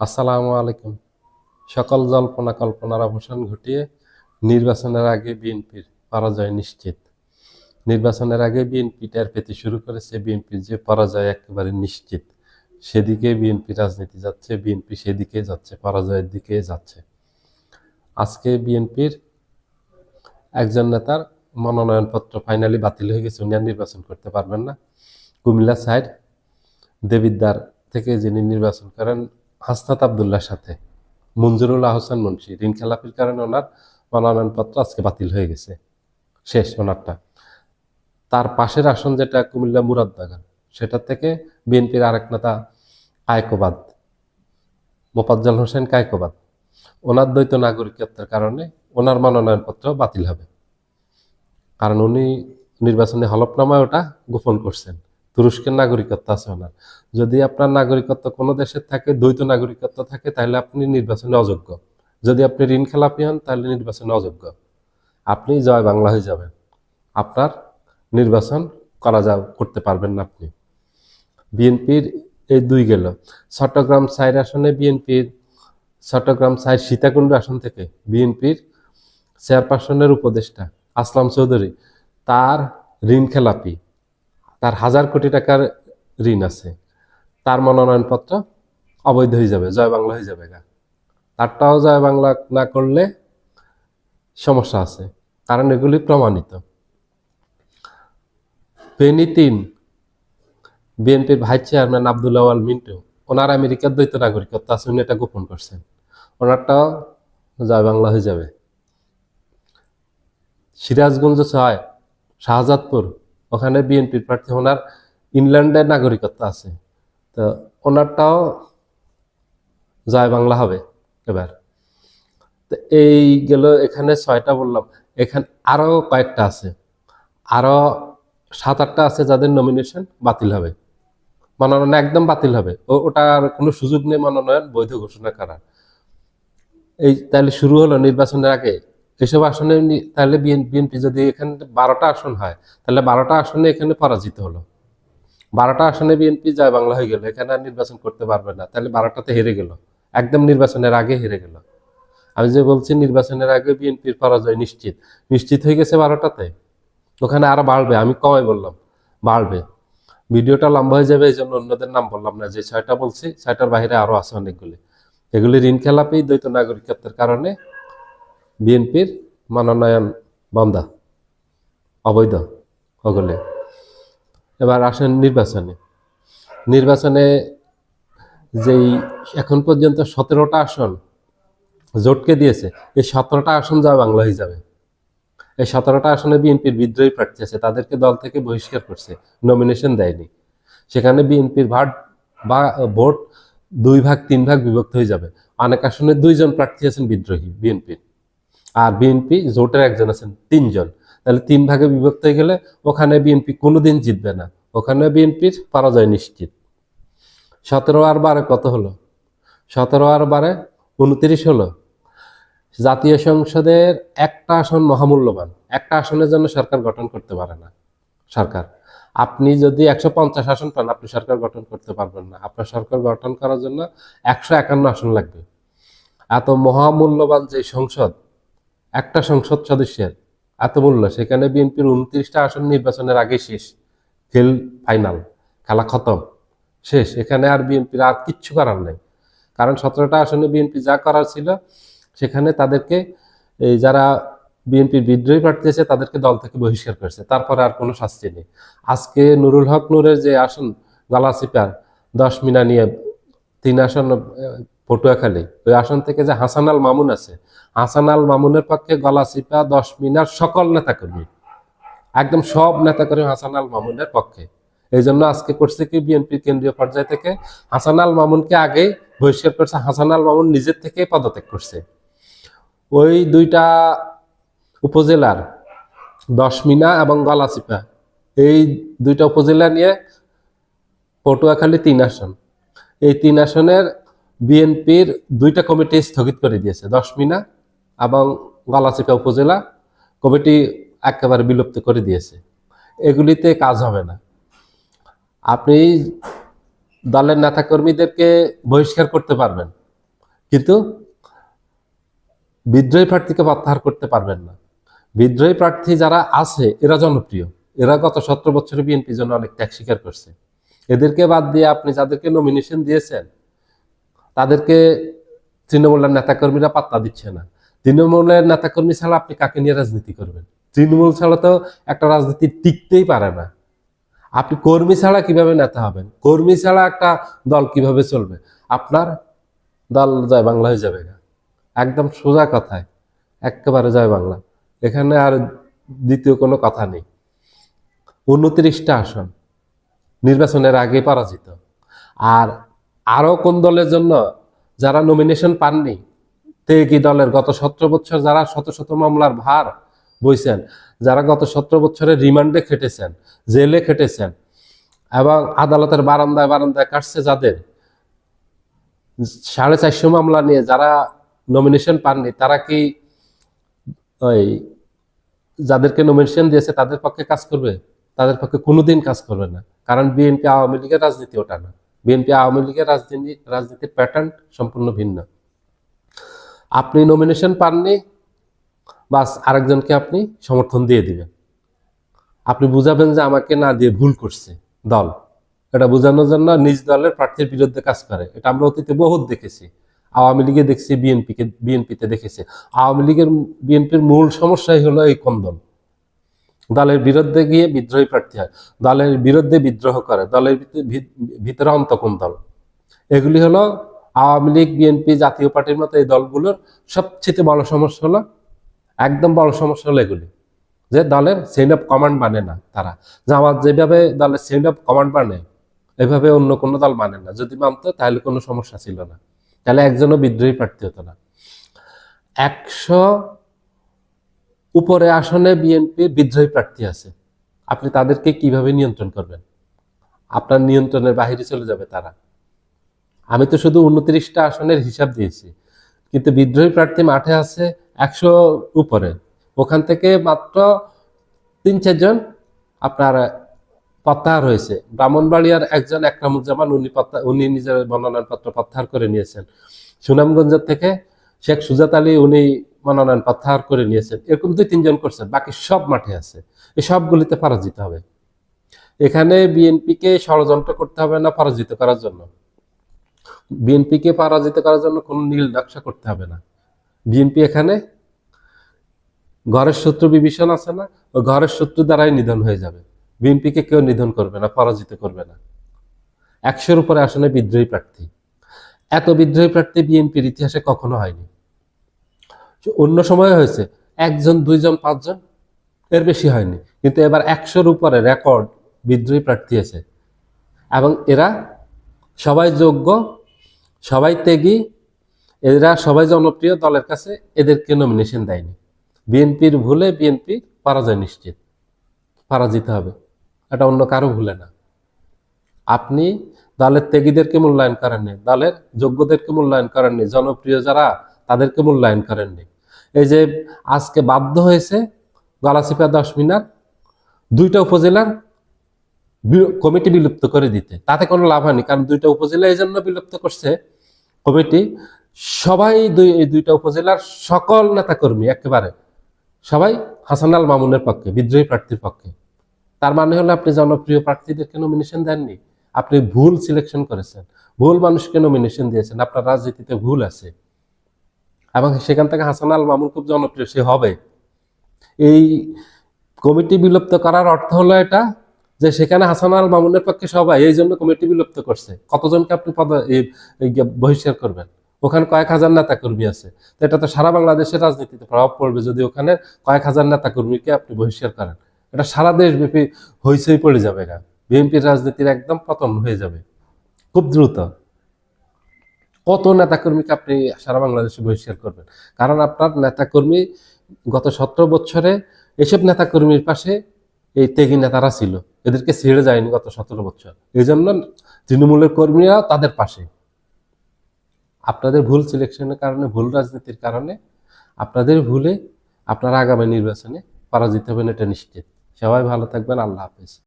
আসসালামু আলাইকুম। সকল জল্পনা কল্পনার অবসান ঘটিয়ে নির্বাচনের আগে বিএনপির পরাজয় নিশ্চিত। নির্বাচনের আগে বিএনপি টের পেতে শুরু করেছে বিএনপির যে পরাজয় একেবারে নিশ্চিত। সেদিকে বিএনপি রাজনীতি যাচ্ছে, বিএনপি সেদিকে যাচ্ছে, পরাজয়ের দিকে যাচ্ছে। আজকে বিএনপির একজন নেতার মনোনয়নপত্র ফাইনালি বাতিল হয়ে গেছে, উনি আর নির্বাচন করতে পারবেন না। কুমিল্লা সাইড দেবিদ্দার থেকে যিনি নির্বাচন করেন হাসনাত আবদুল্লার সাথে। মঞ্জুরুল আহসান মুন্সি, ঋণ খেলাপির কারণে ওনার মনোনয়নপত্র আজকে বাতিল হয়ে গেছে। শেষ ওনারটা। তার পাশের আসন যেটা কুমিল্লা মুরাদনগর সেটা থেকে বিএনপির আরেক নেতা কায়কোবাদ, মোফাজ্জল হোসেন কায়কোবাদ। ওনার দ্বৈত নাগরিকত্বের কারণে ওনার মনোনয়নপত্র বাতিল হবে। কারণ উনি নির্বাচনী হলফনামায় ওটা গোপন করছেন। তুরস্কের নাগরিকত্ব আছে ওনার। যদি আপনার নাগরিকত্ব কোনো দেশের থাকে, দ্বৈত নাগরিকত্ব থাকে, তাহলে আপনি নির্বাচনে অযোগ্য। যদি আপনি ঋণ খেলাপি হন, তাহলে নির্বাচনে অযোগ্য। আপনি জয় বাংলা হয়ে যাবেন। আপনার নির্বাচন করা যা করতে পারবেন না আপনি। বিএনপির এই দুই গেল। চট্টগ্রাম সাইড আসনে বিএনপির চট্টগ্রাম সাইড সীতাকুণ্ড আসন থেকে বিএনপির চেয়ারপারসনের উপদেষ্টা আসলাম চৌধুরী, তার ঋণ খেলাপি তার হাজার কোটি টাকার ঋণ আছে। তার মনোনয়নপত্র অবৈধ হয়ে যাবে, জয় বাংলা হয়ে যাবে গা। তারটাও জয় বাংলা না করলে সমস্যা আছে, কারণ এগুলি প্রমাণিত। ফেনী তিন, বিএনপির ভাইস চেয়ারম্যান আবদুল্লাহ আল মিন্টু, ওনার আমেরিকার দ্বৈত নাগরিকত্ব আছে উনি এটা গোপন করছেন। ওনারটাও জয় বাংলা হয়ে যাবে। সিরাজগঞ্জ ছয়, শাহজাদপুর ওখানে বিএনপির প্রার্থী ওনার ইংল্যান্ডের নাগরিকত্ব আছে। তো ওনারটাও জয় বাংলা হবে এবার। তো এই গেল এখানে ছয়টা বললাম। এখানে আরও কয়েকটা আছে। আরও সাত আটটা আছে যাদের নমিনেশন বাতিল হবে। মনোনয়ন একদম বাতিল হবে। ও ওটার কোনো সুযোগ নেই মনোনয়ন, বৈধ ঘোষণা করার। এই তাহলে শুরু হলো নির্বাচনের আগে? এসব আসনে তাহলে বিএনপি যদি এখানে বারোটা আসন হয়, তাহলে বারোটা আসনে এখানে পরাজিত হলো। বারোটা আসনে বিএনপি জয় বাংলা হয়ে গেল, এখানে আর নির্বাচন করতে পারবে না, তাহলে বারোটাতে হেরে গেল, একদম নির্বাচনের আগে হেরে গেল। আমি যে বলছি নির্বাচনের আগে বিএনপির পরাজয় নিশ্চিত নিশ্চিত হয়ে গেছে বারোটাতে, ওখানে আরও বাড়বে, আমি কমাই বললাম, বাড়বে। ভিডিওটা লম্বা হয়ে যাবে এই জন্য অন্যদের নাম বললাম না, যে ছয়টা বলছি, ছয়টার বাইরে আরও আছে অনেকগুলি। এগুলি ঋণ খেলাপি, দ্বৈত নাগরিকত্বের কারণে বিএনপির মনোনয়ন বন্ধ অবৈধ ওগুলি এবার আসেন নির্বাচনে। নির্বাচনে যেই এখন পর্যন্ত সতেরোটা আসন জোটকে দিয়েছে, এই সতেরোটা আসন যা বাংলা হয়ে যাবে। এই সতেরোটা আসনে বিএনপির বিদ্রোহী প্রার্থী আছে, তাদেরকে দল থেকে বহিষ্কার করছে নমিনেশন দেয়নি। সেখানে বিএনপির ভাট বা ভোট দুই ভাগ, তিন ভাগ বিভক্ত হয়ে যাবে। অনেক আসনে দুইজন প্রার্থী আছেন বিদ্রোহী বিএনপির। আর বিএনপি জোটের একজন আছেন, তিনজন। তাহলে তিন ভাগে বিভক্ত হয়ে গেলে ওখানে বিএনপি কোনোদিন জিতবে না। ওখানে বিএনপির পরাজয় নিশ্চিত। সতেরো আর বারে কত হলো? সতেরো আর বারে উনত্রিশ হলো। জাতীয় সংসদের একটা আসন মহামূল্যবান। একটা আসনের জন্য সরকার গঠন করতে পারে না সরকার। আপনি যদি একশো পঞ্চাশ আসন পান, আপনি সরকার গঠন করতে পারবেন না। আপনার সরকার গঠন করার জন্য একশো একান্ন আসন লাগবে। এত মহামূল্যবান যে সংসদ একটা সংসদ সদস্যের এত মূল্য সেখানে বিএনপির উনত্রিশটা আসন নির্বাচনের আগে শেষ। খেল ফাইনাল, খেলা খতম, শেষ। এখানে আর বিএনপির আর কিচ্ছু করার নেই। কারণ সতেরোটা আসনে বিএনপি যা করার ছিল, সেখানে তাদেরকে, এই যারা বিএনপির বিদ্রোহী প্রার্থী আছে, তাদেরকে দল থেকে বহিষ্কার করেছে। তারপরে আর কোনো শাস্তি নেই। আজকে নুরুল হক নূরের যে আসন গলাচিপার দশ মিনা নিয়ে তিন আসন পটুয়াখালী। ওই আসন থেকে যে হাসান আল মামুন আছে, হাসান আল মামুনের পক্ষে গলাচিপা দশ মিনার সকল নেতাকর্মী, একদম সব নেতাকর্মী হাসান আল মামুনের পক্ষে। এই জন্য আজকে করছে কি বিএনপির কেন্দ্রীয় পর্যায় থেকে? হাসান আল মামুনকে আগে বহিষ্কার করছে, হাসান আল মামুন নিজের থেকে পদত্যাগ করছে। ওই দুইটা উপজেলার দশমিনা এবং গলাচিপা এই দুইটা উপজেলা নিয়ে পটুয়াখালী তিন আসন। এই তিন আসনের বিএনপির দুইটা কমিটি স্থগিত করে দিয়েছে, দশমিনা এবং গলাচিপা উপজেলা কমিটি একেবারে বিলুপ্ত করে দিয়েছে। এগুলিতে কাজ হবে না। আপনি দলের নেতাকর্মীদেরকে বহিষ্কার করতে পারবেন, কিন্তু বিদ্রোহী প্রার্থীকে প্রত্যাহার করতে পারবেন না। বিদ্রোহী প্রার্থী যারা আছে, এরা জনপ্রিয়। এরা গত সতেরো বছরে বিএনপির জন্য অনেক ত্যাগ স্বীকার করছে। এদেরকে বাদ দিয়ে আপনি যাদেরকে নমিনেশন দিয়েছেন তাদেরকে তৃণমূলের নেতাকর্মীরা পাত্তা দিচ্ছে না। তৃণমূলের নেতাকর্মী ছাড়া আপনি কাকে নিয়ে রাজনীতি করবেন? তৃণমূল ছাড়া তো একটা রাজনীতি টিকতেই পারে না। আপনি কর্মী ছাড়া কীভাবে নেতা হবেন? কর্মী ছাড়া একটা দল কীভাবে চলবে? আপনার দল জয় বাংলা হয়ে যাবে গা। একদম সোজা কথায়, একেবারে জয় বাংলা। এখানে আর দ্বিতীয় কোনো কথা নেই। উনত্রিশটা আসন, নির্বাচনের আগে পরাজিত। আর আরও কোন দলের জন্য যারা নমিনেশন পাননি? তেগি দলের গত সতেরো বছর যারা শত শত মামলার ভার বইছেন, যারা গত সতেরো বছরের রিমান্ডে খেটেছেন, জেলে খেটেছেন এবং আদালতের বারান্দায় বারান্দায় কাটছে যাদের, সাড়ে চারশো মামলা নিয়ে যারা নমিনেশন পাননি, তারা কি ওই যাদেরকে নমিনেশন দিয়েছে তাদের পক্ষে কাজ করবে? তাদের পক্ষে কোনোদিন কাজ করবে না, কারণ বিএনপি আওয়ামী লীগের রাজনীতি ওটা না। বিএনপি আওয়ামী লীগের রাজনীতি, রাজনীতির প্যাটার্ন সম্পূর্ণ ভিন্ন। আপনি নমিনেশন পাননি, বাস আরেকজনকে আপনি সমর্থন দিয়ে দিবেন। আপনি বুঝাবেন যে আমাকে না দিয়ে ভুল করছে দল। এটা বোঝানোর জন্য নিজ দলের প্রার্থীর বিরুদ্ধে কাজ করে। এটা আমরা অতীতে বহুত দেখেছি। আওয়ামী লীগে দেখছি, বিএনপিকে, বিএনপিতে দেখেছি। আওয়ামী লীগের, বিএনপির মূল সমস্যাই হলো এই কন্দল। দলের বিরুদ্ধে গিয়ে বিদ্রোহী প্রার্থী হয়। দলের বিরুদ্ধে বিদ্রোহ করে। দলের ভিতরে- অন্তকোন দল। এগুলি হলো আওয়ামী লীগ, বিএনপি জাতীয় পার্টির মতো এই দলগুলোর সবচেয়ে বড় সমস্যা হলো, একদম বড় সমস্যা হলো এগুলি। যে দলের চেইন অফ কমান্ড মানে না তারা। জামাত যেভাবে দলের চেইন অফ কমান্ড মানে এভাবে অন্য কোনো দল মানে না। যদি মানতো, তাহলে কোনো সমস্যা ছিল না। তাহলে একজনও বিদ্রোহী প্রার্থী হতো না। একশো উপরে আসনে বিএনপির বিদ্রোহী প্রার্থী আছে। আপনি তাদেরকে কীভাবে নিয়ন্ত্রণ করবেন? আপনার নিয়ন্ত্রণের বাহিরে চলে যাবে তারা। আমি তো শুধু উনত্রিশটা আসনের হিসাব দিয়েছি, কিন্তু বিদ্রোহী প্রার্থী মাঠে আছে একশো উপরে। ওখান থেকে মাত্র তিন চারজন আপনার প্রত্যাহার হয়েছে ব্রাহ্মণবাড়িয়ার একজন একরামুজ্জামান, উনি প্রত্যা- উনি নিজের মনোনয়নপত্র প্রত্যাহার করে নিয়েছেন। সুনামগঞ্জের থেকে শেখ সুজাত আলী, উনি মনোনয়ন প্রত্যাহার করে নিয়েছেন। এরকম দুই, তিনজন করছেন। বাকি সব মাঠে আছে। এই সবগুলিতে পরাজিত হবে। এখানে বিএনপিকে ষড়যন্ত্র করতে হবে না পরাজিত করার জন্য। বিএনপিকে পরাজিত করার জন্য কোনো নীল নকশা করতে হবে না। বিএনপি এখানে ঘরের শত্রু বিভীষণ আছে না, ওই ঘরের শত্রু দ্বারাই নিধন হয়ে যাবে। বিএনপিকে কেউ নিধন করবে না, পরাজিত করবে না। একশোর উপরে আসনে বিদ্রোহী প্রার্থী। এত বিদ্রোহী প্রার্থী বিএনপির ইতিহাসে কখনো হয়নি। অন্য সময় হয়েছে, একজন, দুইজন, পাঁচজন, এর বেশি হয়নি। কিন্তু এবার একশোর উপরে রেকর্ড বিদ্রোহী প্রার্থী আছে। এবং এরা সবাই যোগ্য, সবাই ত্যাগী, এরা সবাই জনপ্রিয় দলের কাছে এদেরকে নমিনেশন দেয়নি। বিএনপির ভুলে বিএনপি পরাজয় নিশ্চিত, পরাজিত হবে। এটা অন্য কারও ভুলে না। আপনি দলের ত্যাগীদেরকে মূল্যায়ন করেননি, দলের যোগ্যদেরকে মূল্যায়ন করেননি, জনপ্রিয় যারা তাদেরকে মূল্যায়ন করেননি। এই যে আজকে বাধ্য হয়েছে গলাচিপা দশ মিনার দুইটা উপজেলার কমিটি বিলুপ্ত করে দিতে। তাতে কোনো লাভ হয়নি, কারণ দুইটা উপজেলা এই জন্য বিলুপ্ত করছে কমিটি। সবাই দুই এই দুইটা উপজেলার সকল নেতাকর্মী একেবারে, সবাই হাসান আল মামুনের পক্ষে, বিদ্রোহী প্রার্থীর পক্ষে। তার মানে হলো আপনি জনপ্রিয় প্রার্থীদেরকে নমিনেশন দেননি, আপনি ভুল সিলেকশন করেছেন। ভুল মানুষকে নমিনেশন দিয়েছেন, আপনার রাজনীতিতে ভুল আছে। এবং সেখান থেকে হাসান আল মামুন খুব জনপ্রিয়, সে হবে। এই কমিটি বিলুপ্ত করার অর্থ হলো এটা যে সেখানে হাসান আল মামুনের পক্ষে সবাই এই জন্য কমিটি বিলুপ্ত করছে। কতজনকে আপনি পদ বহিষ্কার করবেন? ওখানে কয়েক হাজার নেতা কর্মী আছে। তো এটা তো সারা বাংলাদেশের রাজনীতিতে প্রভাব পড়বে যদি ওখানে কয়েক হাজার নেতা কর্মীকে আপনি বহিষ্কার করেন। এটা সারা দেশব্যাপী হইচই পড়ে যাবে না বিএনপির রাজনীতির একদম পতন হয়ে যাবে। খুব দ্রুত। কত নেতাকর্মীকে আপনি সারা বাংলাদেশে বহিষ্কার করবেন? কারণ আপনার নেতাকর্মী গত সতেরো বছরে এসব নেতাকর্মীর পাশে এই ত্যাগী নেতারা ছিল। এদেরকে ছেড়ে যায়নি গত সতেরো বছর। এই জন্য তৃণমূলের কর্মীরা তাদের পাশে। আপনাদের ভুল সিলেকশনের কারণে, ভুল রাজনীতির কারণে, আপনাদের ভুলে আপনারা আগামী নির্বাচনে পরাজিত হবেন, এটা নিশ্চিত। সবাই ভালো থাকবেন, আল্লাহ হাফেজ।